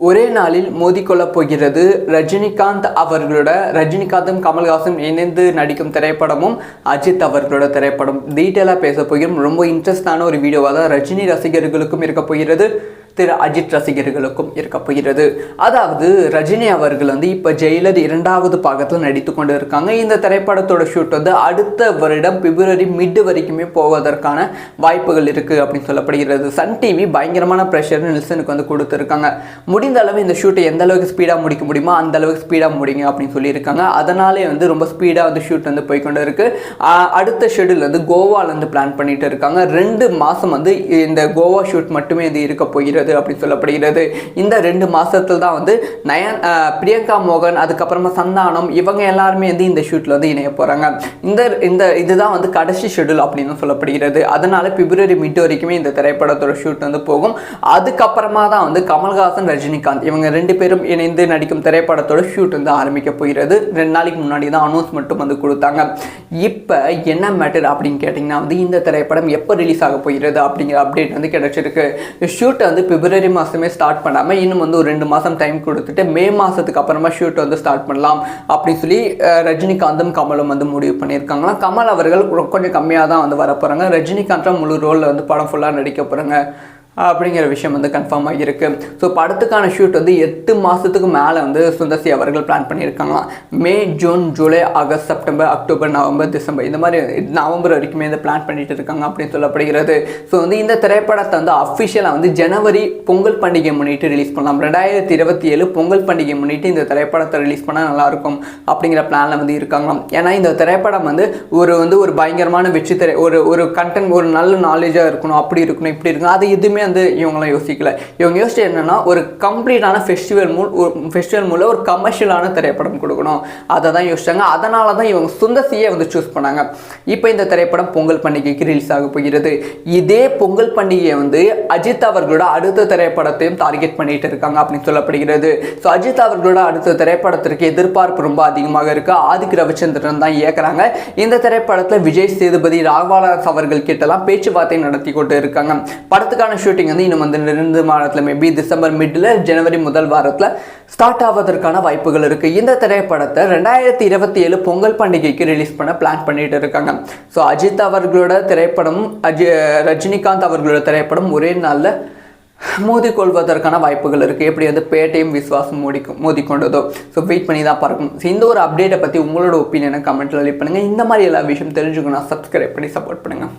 ஒரே நாளில் மோதிக்கொள்ளப் போகிறது ரஜினிகாந்த் அவர்களோட ரஜினிகாந்தும் கமல்ஹாசன் இணைந்து நடிக்கும் திரைப்படமும் அஜித் அவர்களோட திரைப்படம். டீட்டெயிலாக பேச போகிறோம். ரொம்ப இன்ட்ரெஸ்டான ஒரு வீடியோவாக தான் ரஜினி ரசிகர்களுக்கும் இருக்க போகிறது. திரு அஜித் ரசிகர்களுக்கும் இருக்க போகிறது. அதாவது ரஜினி அவர்கள் வந்து இப்போ ஜெயிலர் இரண்டாவது பாகத்தில் நடித்து கொண்டு இருக்காங்க இந்த திரைப்படத்தோட ஷூட் வந்து அடுத்த வருடம் பிப்ரவரி மிட் வரைக்குமே போவதற்கான வாய்ப்புகள் இருக்குது அப்படின்னு சொல்லப்படுகிறது. சன் டிவி பயங்கரமான ப்ரெஷர் நெல்சனுக்கு வந்து கொடுத்துருக்காங்க. முடிந்த அளவு இந்த ஷூட்டை எந்த அளவுக்கு ஸ்பீடாக முடிக்க முடியுமோ அந்த அளவுக்கு ஸ்பீடாக முடிங்க அப்படின்னு சொல்லியிருக்காங்க. அதனாலே வந்து ரொம்ப ஸ்பீடாக வந்து ஷூட் வந்து போய்க்கொண்டு இருக்கு அடுத்த ஷெடியூல் வந்து கோவாலேருந்து பிளான் பண்ணிட்டு இருக்காங்க. ரெண்டு மாதம் வந்து இந்த கோவா ஷூட் மட்டுமே இது இருக்க போகிறது. அப்படின்னு சொல்லப்படுகிறது. இந்த ரெண்டு மாதத்தில் தான் வந்து நயன் பிரியங்கா மோகன் அதுக்கப்புறமா சந்தானம் இவங்க எல்லாருமே வந்து இந்த ஷூட்டில் வந்து இணைய போகிறாங்க இந்த இந்த இதுதான் வந்து கடைசி ஷெடியூல் அப்படின்னு சொல்லப்படுகிறது. அதனால பிப்ரவரி மிட் வரைக்குமே இந்த திரைப்படத்தோட ஷூட் வந்து போகும். அதுக்கப்புறமா தான் வந்து கமல்ஹாசன் ரஜினிகாந்த் இவங்க ரெண்டு பேரும் இணைந்து நடிக்கும் திரைப்படத்தோட ஷூட் வந்து ஆரம்பிக்க போகிறது. ரெண்டு நாளைக்கு முன்னாடி தான் அனௌன்ஸ்மெண்ட்டும் வந்து கொடுத்தாங்க. இப்போ என்ன மேட்டர் அப்படின்னு கேட்டிங்கன்னா வந்து இந்த திரைப்படம் எப்போ ரிலீஸ் ஆக போகிறது அப்படிங்கிற அப்டேட் வந்து கிடைச்சிருக்கு. ஷூட்டை வந்து பிப்ரவரி மாதமே ஸ்டார்ட் பண்ணாமல் இன்னும் வந்து ஒரு ரெண்டு மாதம் டைம் கொடுத்துட்டு மே மாதத்துக்கு அப்புறமா ஷூட் வந்து ஸ்டார்ட் பண்ணலாம் அப்படின்னு சொல்லி ரஜினிகாந்தும் கமலும் வந்து முடிவு பண்ணியிருக்காங்களாம் கமல் அவர்கள் கொஞ்சம் கம்மியாக தான் வந்து வர போகிறாங்க ரஜினிகாந்த் முழு ரோலில் வந்து படம் ஃபுல்லாக நடிக்க போகிறாங்க அப்படிங்கிற விஷயம் வந்து கன்ஃபார்ம் ஆகியிருக்கு ஸோ படத்துக்கான ஷூட் வந்து எட்டு மாதத்துக்கு மேலே வந்து சுந்தர்சி அவர்கள் plan பண்ணியிருக்காங்களாம். May June July August September October November December இந்த மாதிரி நவம்பர் வரைக்குமே வந்து பிளான் பண்ணிட்டு இருக்காங்க அப்படின்னு சொல்லப்படுகிறது. ஸோ வந்து இந்த திரைப்படத்தை வந்து அஃபிஷியலாக வந்து ஜனவரி பொங்கல் பண்டிகை முன்னிட்டு ரிலீஸ் பண்ணலாம். ரெண்டாயிரத்தி இருபத்தி ஏழு பொங்கல் பண்டிகை முன்னிட்டு இந்த திரைப்படத்தை ரிலீஸ் பண்ணால் நல்லாயிருக்கும் அப்படிங்கிற பிளானில் வந்து இருக்காங்களாம். ஏன்னா இந்த திரைப்படம் வந்து ஒரு வந்து ஒரு பயங்கரமான வெற்றி திரை ஒரு ஒரு கண்டென்ட் ஒரு நல்ல நாலேஜாக இருக்கணும். அப்படி இருக்கணும் இப்படி இருக்கணும். அது எதுவுமே வந்து இவங்களாம் யோசிக்கல. இவங்க யோசிச்சு என்னென்னா ஒரு கம்ப்ளீட்டான ஃபெஸ்டிவல் மூல் ஒரு ஃபெஸ்டிவல் மூலம் ஒரு கமர்ஷியலான திரைப்படம் கொடுக்கணும். அதை தான் யோசிச்சாங்க. அதனால தான் இவங்க சுந்தசியை வந்து சூஸ் பண்ணாங்க. இப்போ இந்த திரைப்படம் பொங்கல் பண்டிகைக்கு ரிலீஸ் ஆக போகிறது. இதே பொங்கல் பண்டிகையை வந்து அஜித் அவர்களோட அடுத்த திரைப்படத்தையும் டார்கெட் பண்ணிட்டு இருக்காங்க அப்படின்னு சொல்லப்படுகிறது. ஸோ அஜித் அவர்களோட அடுத்த திரைப்படத்திற்கு எதிர்பார்ப்பு ரொம்ப அதிகமாக இருக்கு. ஆதிக் ரவிச்சந்திரன் தான் இயக்குறாங்க. இந்த திரைப்படத்தில் விஜய் சேதுபதி ராகவாலாஸ் அவர்கள் கிட்டலாம் பேச்சுவார்த்தை நடத்தி கொண்டு இருக்காங்க. படத்துக்கான ஷூட்டிங் வந்து இன்னும் வந்து ரெண்டு மாதத்தில் மேபி டிசம்பர் மிடில் ஜனவரி முதல் வாரத்தில் ஸ்டார்ட் ஆவதற்கான வாய்ப்புகள் இருக்குது இந்த திரைப்படத்தை ரெண்டாயிரத்தி இருபத்தி ஏழு பொங்கல் பண்டிகைக்கு ரிலீஸ் பண்ண பிளான் பண்ணிட்டு இருக்காங்க. ஸோ அஜித் அவர்களோட திரைப்படம் அஜி ரஜினிகாந்த் அவர்களோட திரைப்படம் ஒரே நாளில் மோதிக்கொள்வதற்கான வாய்ப்புகள் இருக்குது எப்படி வந்து பேட்டையும் விஸ்வாசம் மோடிக்கும் மோதிக்கொண்டதோ ஸோ வெயிட் பண்ணி தான் பார்க்கணும். ஸோ இந்த ஒரு அப்டேட்டை பற்றி உங்களோட ஒப்பீனியனை கமெண்ட்டில் லீவ் பண்ணுங்கள் இந்த மாதிரி எல்லா விஷயம் தெரிஞ்சுக்கணும் சப்ஸ்கிரைப் பண்ணி சப்போர்ட் பண்ணுங்கள்